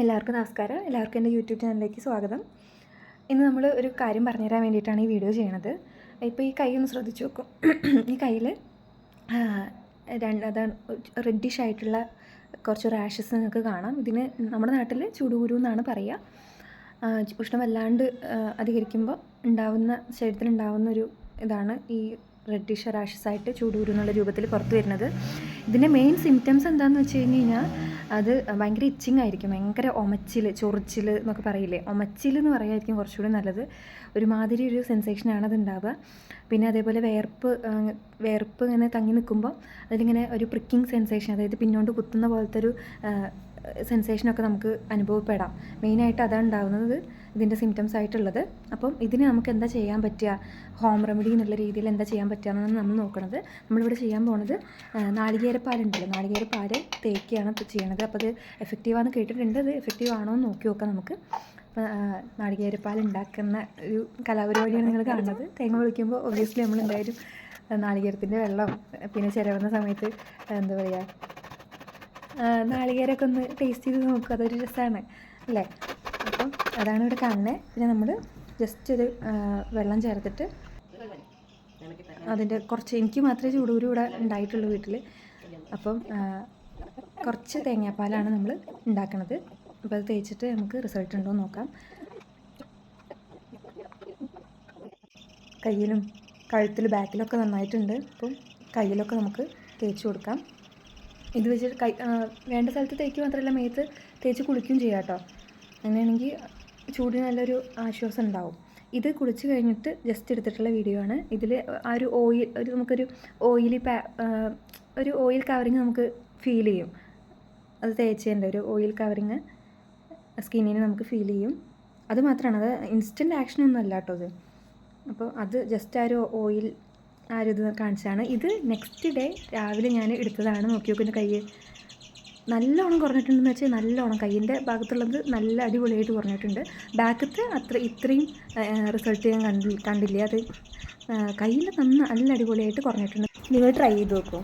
എല്ലാവർക്കും നമസ്കാരം. എല്ലാവർക്കും എന്റെ യൂട്യൂബ് ചാനലിലേക്ക് സ്വാഗതം. ഇന്ന് നമ്മൾ ഒരു കാര്യം പറഞ്ഞുതരാൻ വേണ്ടിയിട്ടാണ് ഈ വീഡിയോ ചെയ്യണത്. ഇപ്പോൾ ഈ കൈ ഒന്ന് ശ്രദ്ധിച്ച് നോക്കും. ഈ കയ്യിൽ രണ്ട് അതാണ് റെഡിഷ് ആയിട്ടുള്ള കുറച്ച് റാഷസ് നിങ്ങൾക്ക് കാണാം. ഇതിന് നമ്മുടെ നാട്ടിൽ ചൂടുകുരു എന്നാണ് പറയുക ഉഷ്ണം വല്ലാണ്ട് അധികരിക്കുമ്പോൾ ഉണ്ടാവുന്ന ശരീരത്തിൽ ഉണ്ടാവുന്ന ഒരു ഇതാണ് ഈ റെഡിഷ് റാഷസ് ആയിട്ട് ചൂടുകുരു എന്നുള്ള രൂപത്തിൽ പുറത്ത് വരുന്നത്. ഇതിന്റെ മെയിൻ സിംറ്റംസ് എന്താണെന്ന് വെച്ച് കഴിഞ്ഞ് കഴിഞ്ഞാൽ അത് ഭയങ്കര ഇച്ചിങ് ആയിരിക്കും. ഭയങ്കര ഒമച്ചിൽ ചൊറിച്ചിൽ എന്നൊക്കെ പറയില്ലേ? ഒമച്ചിൽ എന്ന് പറയായിരിക്കും കുറച്ചുകൂടി നല്ലത്. ഒരുമാതിരി ഒരു സെൻസേഷനാണ് അത് ഉണ്ടാവുക പിന്നെ അതേപോലെ വേർപ്പ് വേർപ്പ് ഇങ്ങനെ തങ്ങി നിൽക്കുമ്പോൾ അതിലിങ്ങനെ ഒരു പ്രിക്കിങ് സെൻസേഷൻ അതായത് പിന്നോട്ട് കുത്തുന്ന പോലത്തെ ഒരു സെൻസേഷനൊക്കെ നമുക്ക് അനുഭവപ്പെടാം. മെയിനായിട്ട് അതാണ് ഉണ്ടാകുന്നത് ഇതിന്റെ സിംറ്റംസ് ആയിട്ടുള്ളത്. അപ്പം ഇതിന് നമുക്ക് എന്താ ചെയ്യാൻ പറ്റുക? ഹോം റെമഡി എന്നുള്ള രീതിയിൽ എന്താ ചെയ്യാൻ പറ്റുക എന്നാണ് നമ്മൾ നോക്കുന്നത് നമ്മളിവിടെ ചെയ്യാൻ പോണത് നാളികേരപ്പാലുണ്ടല്ലോ. നാളികേരപ്പാൽ തേക്കുകയാണ് ചെയ്യണത്. അപ്പോൾ അത് എഫക്റ്റീവാന്ന് കേട്ടിട്ടുണ്ട്. അത് എഫക്റ്റീവ് ആണോ എന്ന് നോക്കി നോക്കാം നമുക്ക്. നാളികേര നാളികേരപ്പാൽ ഉണ്ടാക്കുന്ന ഒരു കലാപരിപാടിയാണ് നിങ്ങൾ കാണുന്നത്. തേങ്ങ വിളിക്കുമ്പോൾ ഒബ്വിയസ്ലി നമ്മൾ എന്തായാലും നാളികേരത്തിന്റെ വെള്ളം പിന്നെ ചിരവുന്ന സമയത്ത് എന്താ പറയുക നാളികേരമൊക്കെ ഒന്ന് ടേസ്റ്റ് ചെയ്ത് നോക്കുക അതൊരു രസമാണ് അല്ലേ? അപ്പം അതാണ് ഇവിടെ കാണുന്നത് പിന്നെ നമ്മൾ ജസ്റ്റ് ഒരു വെള്ളം ചേർത്തിട്ട് അതിന്റെ കുറച്ച് എനിക്ക് മാത്രമേ ചൂടൂരി ഇവിടെ ഉണ്ടായിട്ടുള്ളൂ വീട്ടിൽ അപ്പം കുറച്ച് തേങ്ങാപ്പാലാണ് നമ്മൾ ഉണ്ടാക്കണത്. അപ്പോൾ അത് തേച്ചിട്ട് നമുക്ക് റിസൾട്ട് ഉണ്ടോ നോക്കാം. കയ്യിലും കഴുത്തിൽ ബാക്കിലൊക്കെ നന്നായിട്ടുണ്ട്. അപ്പം കയ്യിലൊക്കെ നമുക്ക് തേച്ച് കൊടുക്കാം. ഇത് വെച്ചിട്ട് കൈ വേണ്ട സ്ഥലത്ത് തേക്ക് മാത്രമല്ല മേത്ത് തേച്ച് കുളിക്കുകയും ചെയ്യാം കേട്ടോ അങ്ങനെയാണെങ്കിൽ ചൂടിന് നല്ലൊരു ആശ്വാസം ഉണ്ടാവും. ഇത് കുളിച്ച് കഴിഞ്ഞിട്ട് ജസ്റ്റ് എടുത്തിട്ടുള്ള വീഡിയോ ആണ്. ഇതിൽ ആ ഒരു ഓയിൽ ഒരു നമുക്കൊരു ഓയിലി പാ ഒരു ഓയിൽ കവറിങ് നമുക്ക് ഫീൽ ചെയ്യും. അത് തേച്ചതിന്റെ ഒരു ഓയിൽ കവറിങ് സ്കിന്നിന് നമുക്ക് ഫീൽ ചെയ്യും. അത് മാത്രമാണ് അത് ഇൻസ്റ്റന്റ് ആക്ഷൻ ഒന്നും അല്ല കേട്ടോ അത് അപ്പോൾ അത് ജസ്റ്റ് ആ ഒരു ഓയിൽ ആ ഒരു ഇത് കാണിച്ചാണ് ഇത് നെക്സ്റ്റ് ഡേ രാവിലെ ഞാൻ എടുത്തതാണ്. നോക്കി നോക്കുന്ന കൈ. നല്ലോണം കുറഞ്ഞിട്ടുണ്ടെന്ന് വെച്ചാൽ നല്ലോണം കയ്യിന്റെ ഭാഗത്തുള്ളത് നല്ല അടിപൊളിയായിട്ട് കുറഞ്ഞിട്ടുണ്ട്. ബാക്കത്ത് അത്ര ഇത്രയും റിസൾട്ട് ഞാൻ കണ്ടില്ല. അത് കയ്യിൽ നന്ന നല്ല അടിപൊളിയായിട്ട് കുറഞ്ഞിട്ടുണ്ട്. നിങ്ങൾ ട്രൈ ചെയ്ത് നോക്കൂ.